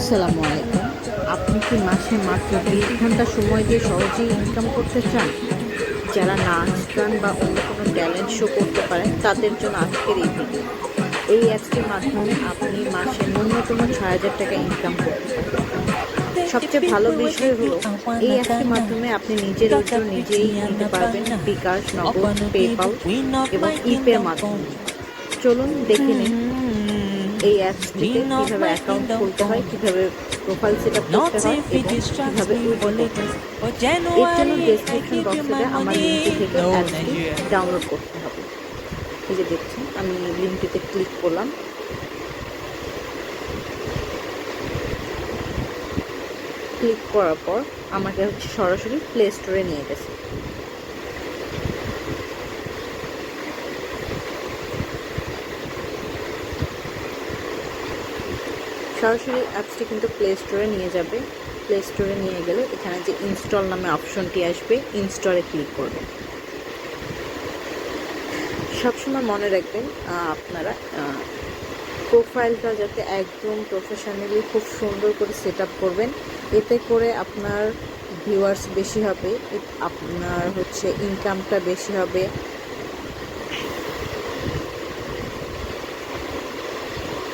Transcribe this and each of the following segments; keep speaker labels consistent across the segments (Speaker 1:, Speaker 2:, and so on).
Speaker 1: আসসালামু আলাইকুম। আপনি কি মাসে মাত্র বিশ ঘণ্টা সময় দিয়ে সহজেই ইনকাম করতে চান? যারা নাচ গান বা অন্য কোনো ট্যালেন্ট শো করতে পারেন তাদের জন্য আজকের এই ভিডিও এই অ্যাপসটির মাধ্যমে আপনি মাসে ন্যূনতম ছয় হাজার টাকা ইনকাম করতে পারবেন। সবচেয়ে ভালো বিষয় হলো এই অ্যাপসটির মাধ্যমে আপনি নিজের উদ্যোগ নিজেই নিতে পারবেন বিকাশ নগদ পেপাল এবং ইপের মাধ্যমে। চলুন দেখে নিন এই অ্যাপসটিতে কীভাবে অ্যাকাউন্ট খুলতে হয় কীভাবে প্রোফাইল সেট আপ করতে হয় এবং কীভাবে উইথড্র এর জন্য ডেসক্রিপশন বক্সে আমার লিঙ্কটি থেকে অ্যাপসটি ডাউনলোড করতে হবে। এই যে দেখছেন আমি লিঙ্কটিতে ক্লিক করলাম। ক্লিক করার পর আমাকে হচ্ছে সরাসরি প্লে স্টোরে নিয়ে গেছে। সরাসরি অ্যাপসটি কিন্তু প্লে স্টোরে নিয়ে যাবে। প্লে স্টোরে নিয়ে গেলে এখানে যে ইনস্টল নামে অপশনটি আসবে ইনস্টলে ক্লিক করবেন সবসময় মনে রাখবেন আপনারা প্রোফাইলটা যাতে একদম প্রফেশনালি খুব সুন্দর করে সেট আপ করবেন। এতে করে আপনার ভিউয়ার্স বেশি হবে আপনার হচ্ছে ইনকামটা বেশি হবে।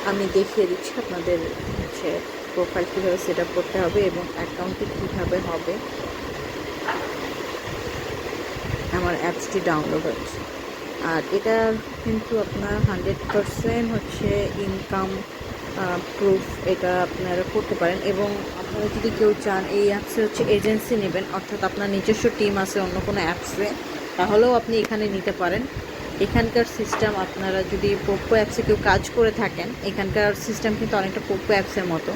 Speaker 1: আমি দেখিয়ে দিচ্ছি আপনাদের, হচ্ছে প্রোফাইল কীভাবে সেট আপ করতে হবে এবং অ্যাকাউন্টটি কীভাবে হবে। আমার অ্যাপসটি ডাউনলোড হচ্ছে। আর এটা কিন্তু আপনার হান্ড্রেড পারসেন্ট হচ্ছে ইনকাম প্রুফ এটা আপনারা করতে পারেন। এবং আপনারা যদি কেউ চান এই অ্যাপসে হচ্ছে এজেন্সি নেবেন, অর্থাৎ আপনার নিজস্ব টিম আছে, অন্য কোনো অ্যাপসে তাহলেও আপনি এখানে নিতে পারেন। এখানকার সিস্টেম আপনারা যদি পোকো অ্যাপসে কেউ কাজ করে থাকেন, এখানকার সিস্টেম কিন্তু অনেকটা পোকো অ্যাপসের মতো।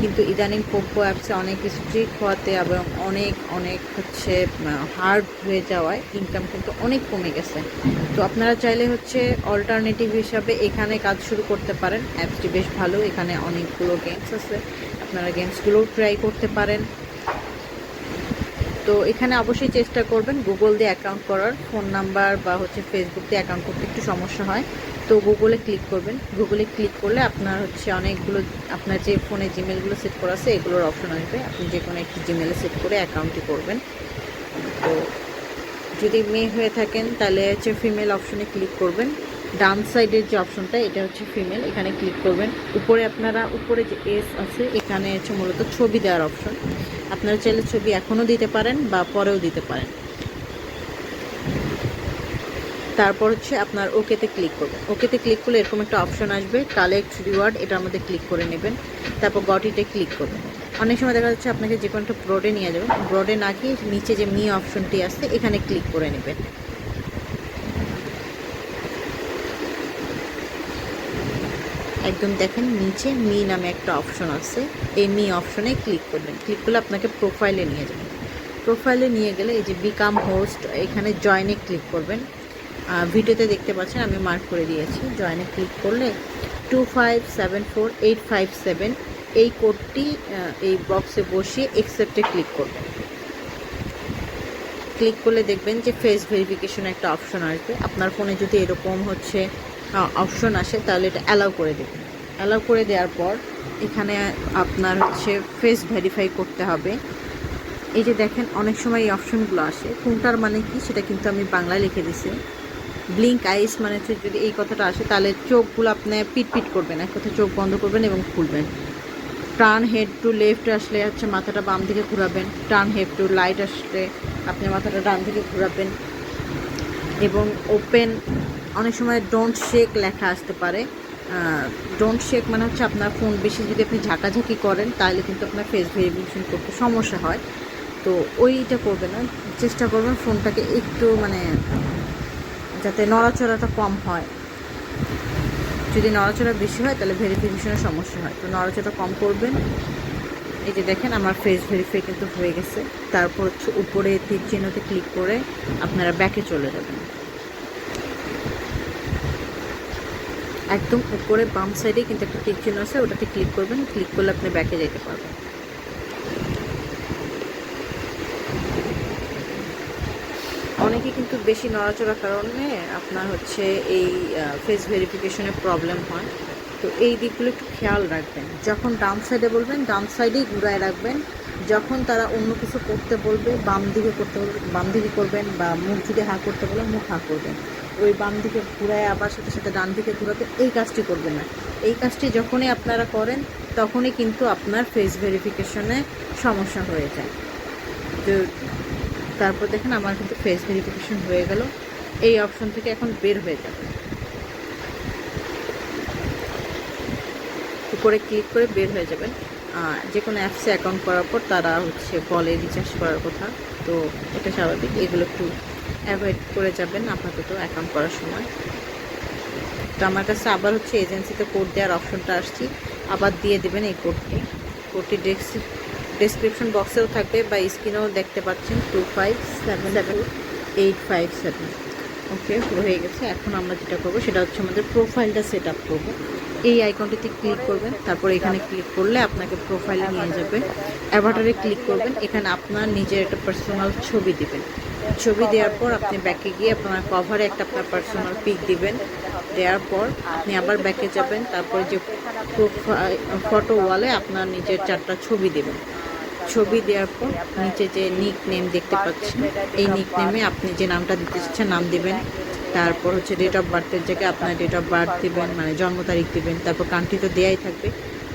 Speaker 1: কিন্তু ইদানিং পোকো অ্যাপসে অনেক স্ট্রিক হওয়াতে এবং অনেক অনেক হচ্ছে হার্ড হয়ে যাওয়ায় ইনকাম কিন্তু অনেক কমে গেছে। তো আপনারা চাইলে হচ্ছে অল্টারনেটিভ হিসাবে এখানে কাজ শুরু করতে পারেন। অ্যাপসটি বেশ ভালো, এখানে অনেকগুলো গেমস আছে। আপনারা গেমসগুলোও ট্রাই করতে পারেন। তো এখানে অবশ্যই চেষ্টা করবেন গুগল দিয়ে অ্যাকাউন্ট করার ফোন নাম্বার বা হচ্ছে ফেসবুক দিয়ে অ্যাকাউন্ট করতে একটু সমস্যা হয়। তো গুগলে ক্লিক করবেন। গুগলে ক্লিক করলে আপনার হচ্ছে অনেকগুলো, আপনার যে ফোনে জিমেলগুলো সেট করা আছে, এগুলোর অপশন আসবে। আপনি যে কোনো একটি জিমেলে সেট করে অ্যাকাউন্টটি করবেন। তো যদি মেয়ে হয়ে থাকেন, তাহলে হচ্ছে ফিমেল অপশনে ক্লিক করবেন। ডান সাইডের যে অপশনটা এটা হচ্ছে ফিমেল এখানে ক্লিক করবেন। উপরে আপনারা, উপরে যে এস আছে, এখানে হচ্ছে মূলত ছবি দেওয়ার অপশন আপনারা চাইলে ছবি এখনও দিতে পারেন বা পরেও দিতে পারেন। তারপর হচ্ছে আপনার ওকেতে ক্লিক করবেন। ওকেতে ক্লিক করলে এরকম একটা অপশন আসবে, কালেক্ট রিওয়ার্ড এটার মধ্যে ক্লিক করে নেবেন। তারপর গটিতে ক্লিক করবেন। অনেক সময় দেখা যাচ্ছে আপনাকে যে কোনো একটা ব্রডে নিয়ে যাবেন। ব্রডে না গিয়ে নিচে যে মি অপশনটি আসছে, এখানে ক্লিক করে নেবেন। একদম দেখেন, নিচে মি নামে একটা অপশন আছে। এই মি অপশনে ক্লিক করবেন। ক্লিক করলে আপনাকে প্রোফাইলে নিয়ে যাবে। প্রোফাইলে নিয়ে গেলে এই যে বিকাম হোস্ট এখানে জয়েনে ক্লিক করবেন। ভিডিওতে দেখতে পাচ্ছেন, আমি মার্ক করে দিয়েছি। জয়েনে ক্লিক করলে two five seven four eight five seven এই কোডটি এই বক্সে বসিয়ে একসেপ্টে ক্লিক করবেন। ক্লিক করলে দেখবেন যে ফেস ভেরিফিকেশন একটা অপশন আসবে। আপনার ফোনে যদি এরকম হচ্ছে অপশন আসে, তাহলে এটা অ্যালাউ করে দেবেন অ্যালাউ করে দেওয়ার পর এখানে আপনার হচ্ছে ফেস ভেরিফাই করতে হবে। এই যে দেখেন, অনেক সময় এই অপশনগুলো আসে। কোনটার মানে কি সেটা কিন্তু আমি বাংলায় লিখে দিছি। ব্লিঙ্ক আইস মানে হচ্ছে যদি এই কথাটা আসে, তাহলে চোখগুলো আপনি পিট পিট করবেন, এক কথা চোখ বন্ধ করবেন এবং খুলবেন। টার্ন হেড টু লেফট আসলে হচ্ছে মাথাটা বাম দিকে ঘুরাবেন টার্ন হেড টু লাইট আসলে আপনি মাথাটা ডান দিকে ঘুরাবেন এবং ওপেন অনেক সময় ডোন্ট শেক লেখা আসতে পারে। ডোন্ট শেক মানে হচ্ছে আপনার ফোন বেশি যদি আপনি ঝাঁকাঝাঁকি করেন, তাহলে কিন্তু আপনার ফেস ভেরিফিকেশন করতে সমস্যা হয়। তো ওইটা করবে না, চেষ্টা করবেন ফোনটাকে একটু মানে যাতে নড়াচড়াটা কম হয়। যদি নড়াচড়া বেশি হয়, তাহলে ভেরিফিকেশনের সমস্যা হয়। তো নড়াচড়া কম করবেন। এই যে দেখেন, আমার ফেস ভেরিফাই কিন্তু হয়ে গেছে। তারপর হচ্ছে উপরে তীর চিহ্নতে ক্লিক করে আপনারা ব্যাকে চলে যাবেন। একদম উপরে বাম সাইডে কিন্তু একটা টিক চিহ্ন আছে, ওটাতে ক্লিক করবেন ক্লিক করলে আপনি ব্যাকে যেতে পারবেন। অনেকে কিন্তু বেশি নড়াচড়ার কারণে আপনার হচ্ছে এই ফেস ভেরিফিকেশনে প্রবলেম হয়। তো এই দিকগুলো একটু খেয়াল রাখবেন। যখন ডান সাইডে বলবেন, ডান সাইডেই ঘুরায় রাখবেন। যখন তারা অন্য কিছু করতে বলবে, বাম দিকে করতে বলবে, বাম দিকে করবেন বা মুখ যদি হা করতে বলে মুখ হা করবেন। ওই বাম দিকে ঘুরায় আবার সাথে সাথে ডান দিকে ঘুরাতে এই কাজটি করবেন না। এই কাজটি যখনই আপনারা করেন, তখনই কিন্তু আপনার ফেস ভেরিফিকেশনে সমস্যা হয়ে যায়। তো তারপর দেখেন আমার কিন্তু ফেস ভেরিফিকেশন হয়ে গেল। এই অপশন থেকে এখন বের হয়ে যাবে। উপরে ক্লিক করে বের হয়ে যাবেন। যে কোনো অ্যাপসে অ্যাকাউন্ট করার পর তারা হচ্ছে বলে রিচার্জ করার কথা। তো এটা স্বাভাবিক, এগুলো একটু অ্যাভয়েড করে যাবেন আপাতত অ্যাকাউন্ট করার সময়। তো আমার কাছে আবার হচ্ছে এজেন্সিতে কোড দেওয়ার অপশনটা আসছি। আবার দিয়ে দেবেন এই কোডটি কোডটি ডেসক্রিপশন বক্সেও থাকবে বা স্ক্রিনেও দেখতে পাচ্ছেন। Two five seven seven eight five seven okay হয়ে গেছে। এখন আমরা যেটা করব, সেটা হচ্ছে আমাদের প্রোফাইলটা সেট আপ করব। এই আইকনটিতে ক্লিক করবেন, তারপর এখানে ক্লিক করলে আপনাকে প্রোফাইলে নিয়ে যাবে। অ্যাভাটারে ক্লিক করবেন, এখানে আপনার নিজের একটা পার্সোনাল ছবি দিবেন। ছবি দেওয়ার পর আপনি ব্যাকে গিয়ে আপনার কভারে একটা আপনার পার্সোনাল পিক দিবেন। দেওয়ার পর আপনি আবার ব্যাকে যাবেন, তারপর যে ফটো ওয়ালে আপনার নিজের চারটা ছবি দেবেন। ছবি দেওয়ার পর নিচে যে নিক নেম দেখতে পাচ্ছেন, এই নিক নেমে আপনি যে নামটা দিতে চাচ্ছেন, নাম দিবেন তারপর হচ্ছে ডেট অফ বার্থের জায়গায় আপনার ডেট অফ বার্থ দেবেন মানে জন্ম তারিখ দেবেন, তারপর কান্ট্রি তো দেওয়াই থাকবে।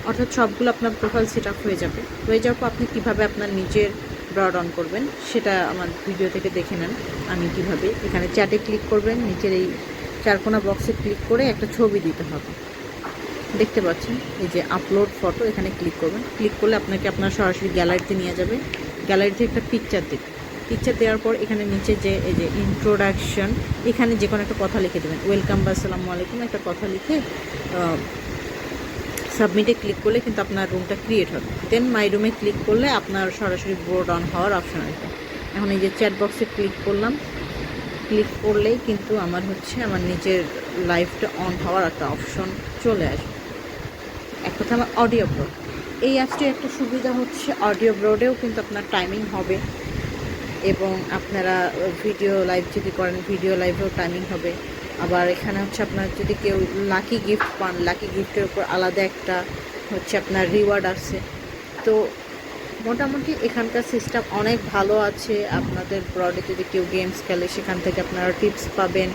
Speaker 1: অর্থাৎ সবগুলো আপনার প্রোফাইল সেট আপ হয়ে যাবে। হয়ে যাওয়ার পর আপনি কীভাবে আপনার নিজের ব্রড অন করবেন, সেটা আমার ভিডিও থেকে দেখে নেন আমি কীভাবে। এখানে চ্যাটে ক্লিক করবেন, নিচের এই চারকোনা বক্সে ক্লিক করে একটা ছবি দিতে হবে। দেখতে পাচ্ছেন? এই যে আপলোড ফটো এখানে ক্লিক করবেন। ক্লিক করলে আপনাকে আপনার সরাসরি গ্যালারিতে নিয়ে যাবে। গ্যালারিতে একটা পিকচার দেবে। পিকচার দেওয়ার পর এখানে নিচে যে, এই যে ইন্ট্রোডাকশন এখানে যে কোনো একটা কথা লিখে দেবেন। ওয়েলকাম বা আসসালামু আলাইকুম একটা কথা লিখে সাবমিটে ক্লিক করলে কিন্তু আপনার রুমটা ক্রিয়েট হবে। দেন মাই রুমে ক্লিক করলে আপনার সরাসরি বোর্ড অন হওয়ার অপশন আসবে। এখন এই যে চ্যাট বক্সে ক্লিক করলাম। ক্লিক করলেই কিন্তু আমার হচ্ছে আমার নিজের লাইফটা অন হওয়ার একটা অপশন চলে আসবে। এক কথা আমার অডিও ব্রড এই অ্যাপটির একটা সুবিধা হচ্ছে অডিও ব্রডেও কিন্তু আপনার টাইমিং হবে। এবং আপনারা ভিডিও লাইভ যদি করেন ভিডিও লাইভেও টাইমিং হবে। আবার এখানে হচ্ছে আপনার যদি কেউ লাকি গিফট পান লাকি গিফটের উপর আলাদা একটা হচ্ছে আপনার রিওয়ার্ড আছে। তো মোটামুটি এখানকার সিস্টেম অনেক ভালো আছে। আপনাদের ব্রডে যদি কেউ গেমস খেলে, সেখান থেকে আপনারা টিপস পাবেন।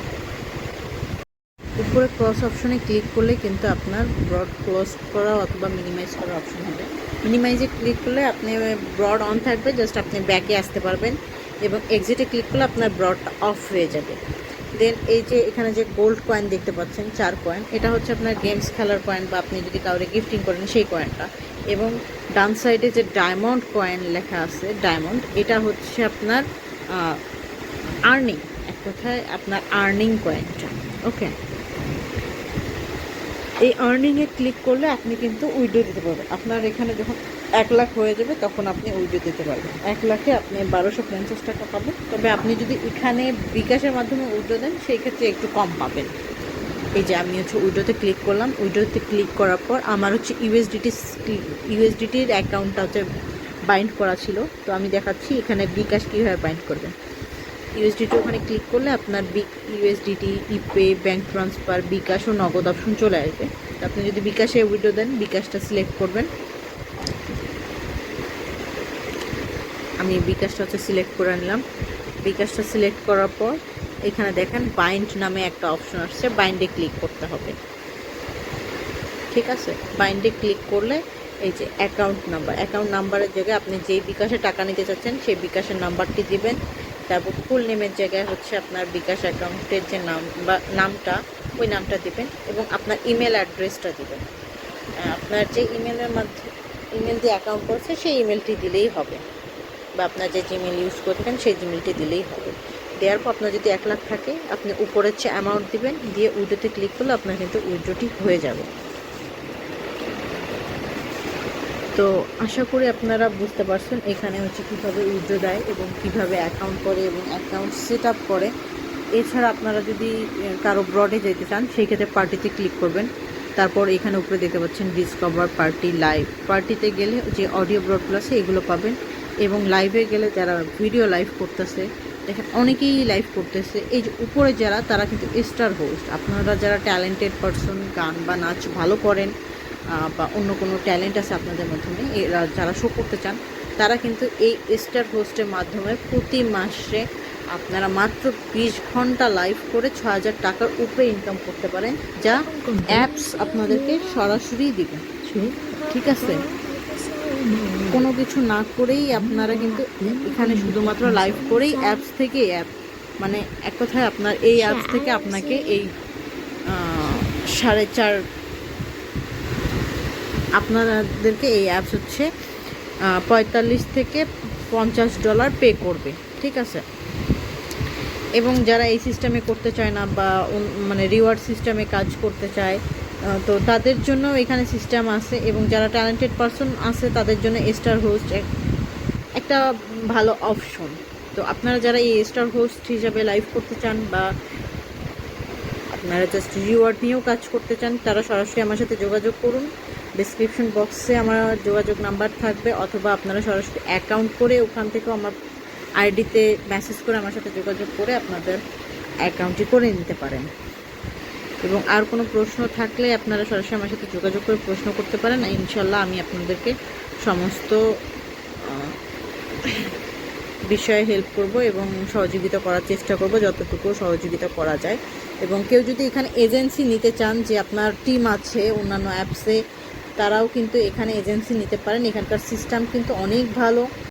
Speaker 1: উপরে ক্রস অপশনে ক্লিক করলে কিন্তু আপনার ব্রড ক্লোজ করা অথবা মিনিমাইজ করার অপশন হবে। মিনিমাইজে ক্লিক করলে আপনি ব্রড অন থাকবে জাস্ট আপনি ব্যাকে আসতে পারবেন। এবং এক্সিটে ক্লিক করলে আপনার ব্রডটা অফ হয়ে যাবে। দেন এই যে এখানে যে গোল্ড কয়েন দেখতে পাচ্ছেন, চার কয়েন এটা হচ্ছে আপনার গেমস খেলার কয়েন বা আপনি যদি কাউরে গিফটিং করেন সেই কয়েনটা এবং ডান সাইডে যে ডায়মন্ড কয়েন লেখা আছে ডায়মন্ড এটা হচ্ছে আপনার আর্নিং এক কথায় আপনার আর্নিং কয়েনটা ওকে এই আর্নিংয়ে ক্লিক করলে আপনি কিন্তু উইডো দিতে পারবেন। আপনার এখানে যখন এক লাখ হয়ে যাবে, তখন আপনি উইডো দিতে পারবেন। এক লাখে আপনি বারোশো পঞ্চাশ টাকা পাবেন। তবে আপনি যদি এখানে বিকাশের মাধ্যমে উইডো দেন, সেই ক্ষেত্রে একটু কম পাবেন। এই যে আমি হচ্ছে উইডোতে ক্লিক করলাম। উইডোতে ক্লিক করার পর আমার হচ্ছে ইউএসডিটি ইউএসডিটির অ্যাকাউন্টটা হচ্ছে বাইন্ড করা ছিল। তো আমি দেখাচ্ছি এখানে বিকাশ কীভাবে বাইন্ড করবেন। ইউএসডিটি ওখানে ক্লিক করলে আপনার big USDT, ePay bank transfer, bKash ও নগদ অপশন চলে আসবে। আপনি যদি বিকাশে উইডো দেন, বিকাশটা সিলেক্ট করবেন। আমি বিকাশটা হচ্ছে সিলেক্ট করে নিলাম বিকাশটা সিলেক্ট করার পর এখানে দেখেন বাইন্ড নামে একটা অপশন আসছে বাইন্ডে ক্লিক করতে হবে। ঠিক আছে? বাইন্ডে ক্লিক করলে এই যে অ্যাকাউন্ট নাম্বার অ্যাকাউন্ট নাম্বারের জায়গায় আপনি যেই বিকাশে টাকা নিতে চাচ্ছেন, সেই বিকাশের নাম্বারটি দিবেন। তারপর ফুল নেমের জায়গায় হচ্ছে আপনার বিকাশ অ্যাকাউন্টের যে নাম বা নামটা, ওই নামটা দিবেন এবং আপনার ইমেল অ্যাড্রেসটা দিবেন। আপনার যে ইমেলের মাধ্যমে ইমেল দিয়ে অ্যাকাউন্ট করছে, সেই ইমেলটি দিলেই হবে। বা আপনার যে জিমেল ইউজ করবেন সেই জিমেলটি দিলেই হবে। দেওয়ার পর আপনার যদি এক লাখ থাকে, আপনি উপরের চেয়ে অ্যামাউন্ট দিবেন, দিয়ে উইডোতে ক্লিক করলে আপনার কিন্তু উইড্রোটি হয়ে যাবে। তো আশা করি আপনারা বুঝতে পারছেন এখানে হচ্ছে কীভাবে উইড্রো দেয় এবং কীভাবে অ্যাকাউন্ট করে এবং অ্যাকাউন্ট সেট আপ করে। এছাড়া আপনারা যদি কারও ব্রডে যেতে চান, সেই ক্ষেত্রে পার্টিতে ক্লিক করবেন। তারপর এখানে উপরে দেখতে পাচ্ছেন ডিসকভার পার্টি লাইভ পার্টিতে গেলে যে অডিও ব্রডগুলো আছে এগুলো পাবেন। এবং লাইভে গেলে যারা ভিডিও লাইভ করতেছে দেখেন অনেকেই লাইভ করতেছে। এই যে উপরে যারা তারা কিন্তু স্টার হোস্ট আপনারা যারা ট্যালেন্টেড পারসন গান বা নাচ ভালো করেন বা অন্য কোনো ট্যালেন্ট আছে আপনাদের মাধ্যমে এরা যারা শো করতে চান তারা কিন্তু এই স্টার হোস্টের মাধ্যমে প্রতি মাসে আপনারা মাত্র বিশ ঘণ্টা লাইভ করে ছ হাজার টাকার উপরে ইনকাম করতে পারেন যা অ্যাপস আপনাদেরকে সরাসরি দিবে। ঠিক আছে? কোনো কিছু না করেই আপনারা কিন্তু এখানে শুধুমাত্র লাইভ করেই অ্যাপস থেকে অ্যাপ মানে এক কথায় আপনার এই অ্যাপস থেকে আপনাকে এই সাড়ে চার আপনাদেরকে এই অ্যাপস হচ্ছে পঁয়তাল্লিশ থেকে পঞ্চাশ ডলার পে করবে ঠিক আছে? এবং যারা এই সিস্টেমে করতে চায় না বা মানে রিওয়ার্ড সিস্টেমে কাজ করতে চায় তো তাদের জন্য এখানে সিস্টেম আছে এবং যারা ট্যালেন্টেড পারসন আছে, তাদের জন্য স্টার হোস্ট একটা ভালো অপশন তো আপনারা যারা এই স্টার হোস্ট হিসাবে লাইভ করতে চান বা আপনারা জাস্ট রিওয়ার্ড নিয়েও কাজ করতে চান, তারা সরাসরি আমার সাথে যোগাযোগ করুন। ডিসক্রিপশন বক্সে আমার যোগাযোগ নাম্বার থাকবে অথবা আপনারা সরাসরি অ্যাকাউন্ট করে ওখান থেকেও আমার আইডিতে মেসেজ করে আমার সাথে যোগাযোগ করে আপনাদের অ্যাকাউন্টটি করে নিতে পারেন। এবং আর কোনো প্রশ্ন থাকলে আপনারা সরাসরি আমার সাথে যোগাযোগ করে প্রশ্ন করতে পারেন। ইনশাল্লাহ আমি আপনাদেরকে সমস্ত বিষয়ে হেল্প করব এবং সহযোগিতা করার চেষ্টা করব, যতটুকু সহযোগিতা করা যায়। এবং কেউ যদি এখানে এজেন্সি নিতে চান যে আপনার টিম আছে, অন্যান্য অ্যাপসে তারাও কিন্তু এখানে এজেন্সি নিতে পারেন। এখানকার সিস্টেম কিন্তু অনেক ভালো।